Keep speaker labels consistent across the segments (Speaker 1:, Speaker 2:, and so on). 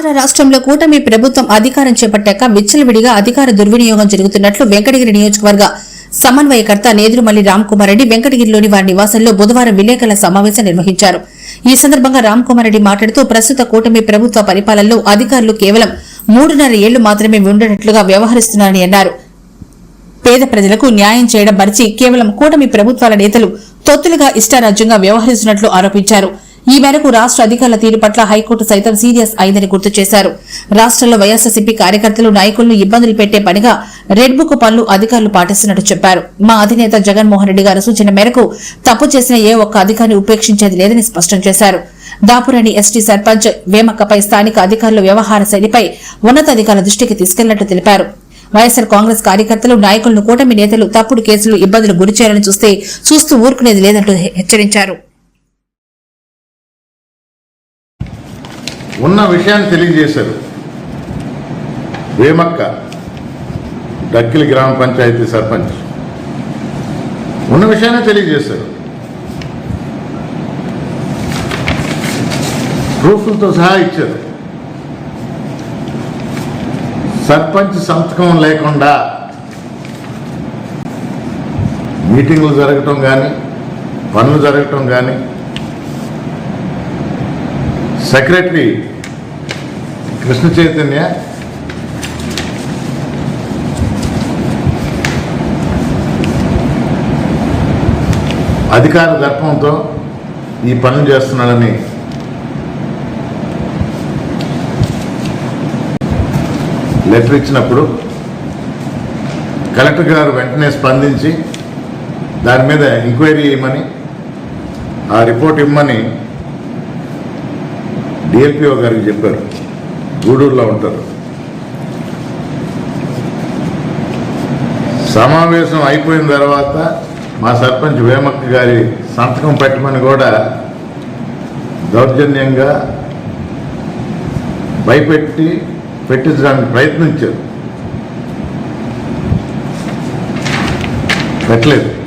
Speaker 1: ఆంధ్ర రాష్ట్రంలో కూటమి ప్రభుత్వం అధికారం చేపట్టాక విచ్చలవిడిగా అధికార దుర్వినియోగం జరుగుతున్నట్లు వెంకటగిరి నియోజకవర్గ సమన్వయకర్త నేదురుమల్లి రామ్కుమార్ రెడ్డి వెంకటగిరిలోని వారి నివాసంలో బుధవారం విలేకరుల సమావేశం నిర్వహించారు. ఈ సందర్భంగా రామ్కుమార్ రెడ్డి మాట్లాడుతూ ప్రస్తుత కూటమి ప్రభుత్వ పరిపాలనలో అధికారులు కేవలం మూడున్నర ఏళ్ళు మాత్రమే ఉండేటట్లుగా వ్యవహరిస్తున్నారని అన్నారు. పేద ప్రజలకు న్యాయం చేయడం మరిచి కేవలం కూటమి ప్రభుత్వాల నేతలు తొత్తులుగా ఇష్టారాజ్యంగా వ్యవహరిస్తున్నట్లు ఆరోపించారు. ఈ మేరకు రాష్ట్ర అధికారుల తీరు పట్ల హైకోర్టు సైతం సీరియస్ అయిందని గుర్తు చేశారు. రాష్ట్రంలో వైఎస్ఆర్సీపీ కార్యకర్తలు నాయకులను ఇబ్బందులు పెట్టే పనిగా రెడ్ బుక్ పనులు అధికారులు పాటిస్తున్నట్టు చెప్పారు. మా అధినేత జగన్మోహన్ రెడ్డి గారు సూచన మేరకు తప్పు చేసిన ఏ ఒక్క అధికారిని ఉపేక్షించేది లేదని స్పష్టం చేశారు. దాపురని ఎస్టీ సర్పంచ్ వేమక్కపై స్థానిక అధికారుల వ్యవహార శైలిపై ఉన్నతాధికారుల దృష్టికి తీసుకెళ్ళినట్టు తెలిపారు. వైఎస్సార్ కాంగ్రెస్ కార్యకర్తలు నాయకులను కూటమి నేతలు తప్పుడు కేసులు ఇబ్బందులు గురిచేయాలని చూస్తే చూస్తూ ఊరుకునేది లేదంటూ హెచ్చరించారు.
Speaker 2: ఉన్న విషయాన్ని తెలియజేశారు. వేమక్క డక్కిలి గ్రామ పంచాయతీ సర్పంచ్ ఉన్న విషయాన్ని తెలియజేశారు. ప్రూఫ్లతో సహా ఇచ్చారు. సర్పంచ్ సంతకం లేకుండా మీటింగ్లు జరగటం కానీ పనులు జరగటం కానీ సెక్రటరీ కృష్ణ చైతన్య. అధికార దర్పంతో ఈ పనులు చేస్తున్నాడని లెటర్ ఇచ్చినప్పుడు కలెక్టర్ గారు వెంటనే స్పందించి దాని మీద ఎంక్వైరీ చేయమని ఆ రిపోర్ట్ ఇవ్వమని డిఎల్పిఓ గారికి చెప్పారు. గూడూరులో ఉంటారు. సమావేశం అయిపోయిన తర్వాత మా సర్పంచ్ వేమక్క గారి సంతకం పెట్టమని కూడా దౌర్జన్యంగా భయపెట్టి పెట్టించడానికి ప్రయత్నించారు. పెట్టలేదు.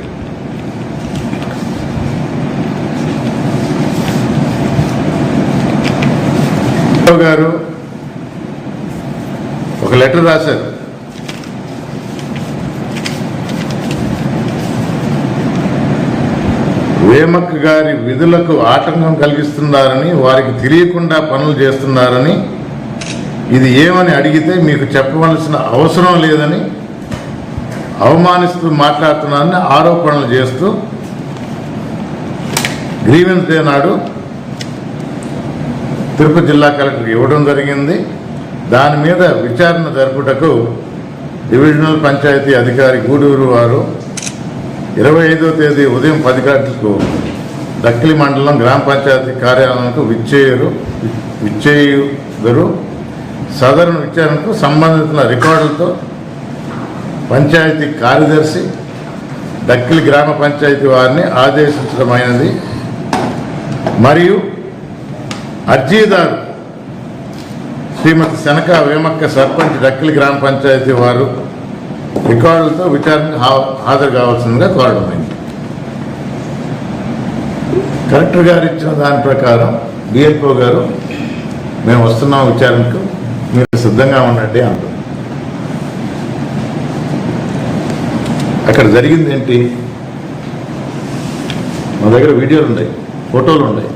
Speaker 2: గారు ఒక లెటర్ రాశారు. వేమక్ గారి విధులకు ఆటంకం కలిగిస్తున్నారని వారికి తెలియకుండా పనులు చేస్తున్నారని ఇది ఏమని అడిగితే మీకు చెప్పవలసిన అవసరం లేదని అవమానిస్తూ మాట్లాడుతున్నారని ఆరోపణలు చేస్తూ గ్రీవెన్స్ డే నాడు తిరుపతి జిల్లా కలెక్టర్కి ఇవ్వడం జరిగింది. దాని మీద విచారణ జరుపుటకు డివిజనల్ పంచాయతీ అధికారి గూడూరు వారు ఇరవై ఐదో తేదీ ఉదయం పది గంటలకు దక్కిలి మండలం గ్రామ పంచాయతీ కార్యాలయంకు విచ్చేయరు విచ్చేయుదరు. సదరణ విచారణకు సంబంధించిన రికార్డులతో పంచాయతీ కార్యదర్శి దక్కిలి గ్రామ పంచాయతీ వారిని ఆదేశించడమైనది. మరియు అర్జీదారు శ్రీమతి శనక వేమక్క సర్పంచ్ డక్కిలి గ్రామ పంచాయతీ వారు రికార్డులతో విచారణకు హా- హాజరు కావాల్సిందిగా కోరడమైంది కలెక్టర్ గారు ఇచ్చిన దాని ప్రకారం డిఎల్ఓ గారు మేము వస్తున్నాం విచారణకు మీరు సిద్ధంగా ఉండండి అంటారు అక్కడ జరిగింది ఏంటి? మా దగ్గర వీడియోలు ఉన్నాయి ఫోటోలు ఉన్నాయి.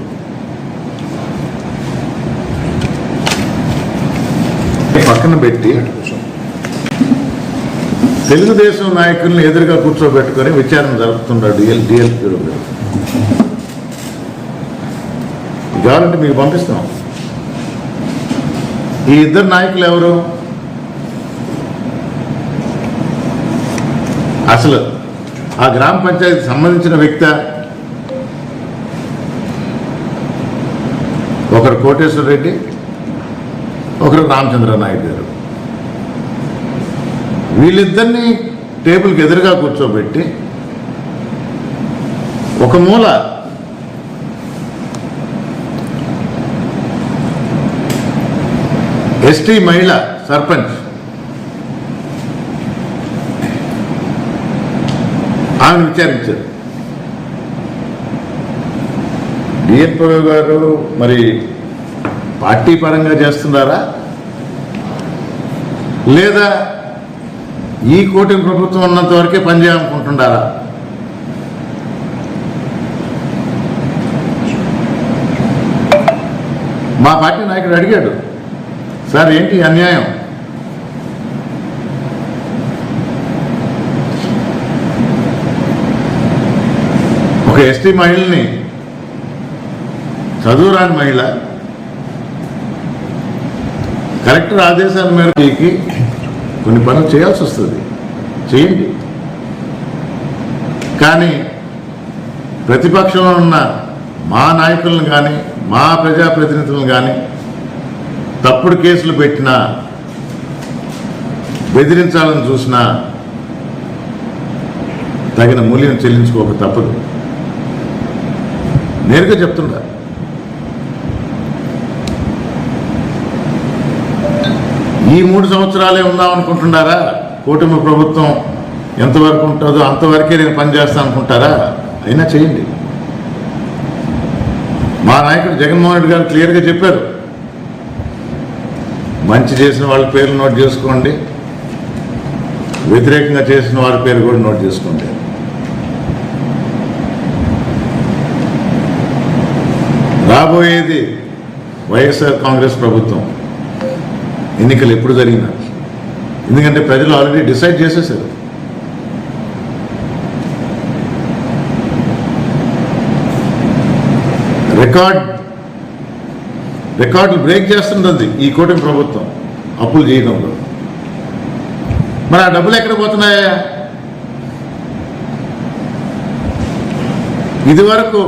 Speaker 2: పక్కన పెట్టి తెలుగుదేశం నాయకుల్ని ఎదురుగా కూర్చోబెట్టుకొని విచారణ జరుపుతున్నాడు డిఎల్ డిఎల్పీ కావాలంటే మీకు పంపిస్తాం. ఈ ఇద్దరు నాయకులు ఎవరు? అసలు ఆ గ్రామ పంచాయతీ సంబంధించిన వ్యక్తి ఒకరు కోటేశ్వర రెడ్డి ఒకరు రామచంద్ర నాయుడు గారు. వీళ్ళిద్దరిని టేబుల్కి ఎదురుగా కూర్చోబెట్టి ఒక మూల ఎస్టీ మహిళ సర్పంచ్ ఆమెను విచారించారు. డిఎఫ్ఓ గారు మరి పార్టీ పరంగా చేస్తున్నారా? లేదా ఈ కూటమి ప్రభుత్వం ఉన్నంత వరకే పనిచేయాలనుకుంటున్నారా మా పార్టీ నాయకుడు అడిగాడు సార్ ఏంటి అన్యాయం? ఒక ఎస్టీ మహిళని చదువురాని మహిళ కలెక్టర్ ఆదేశాల మేరకు కొన్ని పనులు చేయాల్సి వస్తుంది. చేయండి. కానీ ప్రతిపక్షంలో ఉన్న మా నాయకులను కానీ మా ప్రజాప్రతినిధులను కానీ తప్పుడు కేసులు పెట్టినా బెదిరించాలని చూసినా తగిన మూల్యం చెల్లించుకోక తప్పదు. నేరుగా చెప్తుండాలి ఈ మూడు సంవత్సరాలే ఉందాం అనుకుంటున్నారా? కూటమి ప్రభుత్వం ఎంతవరకు ఉంటుందో అంతవరకే నేను పనిచేస్తాను అనుకుంటారా? అయినా చేయండి. మా నాయకుడు జగన్మోహన్ రెడ్డి గారు క్లియర్గా చెప్పారు. మంచి చేసిన వాళ్ళ పేర్లు నోట్ చేసుకోండి. వ్యతిరేకంగా చేసిన వాళ్ళ పేరు కూడా నోట్ చేసుకోండి. రాబోయేది వైఎస్ఆర్ కాంగ్రెస్ ప్రభుత్వం. ఎన్నికలు ఎప్పుడు జరిగినా. ఎందుకంటే ప్రజలు ఆల్రెడీ డిసైడ్ చేసేసారు. రికార్డ్ రికార్డులు బ్రేక్ చేస్తుంటుంది ఈ కూటమి ప్రభుత్వం అప్పులు చేయడంలో. మరి ఆ డబ్బులు ఎక్కడ పోతున్నాయా? ఇది వరకు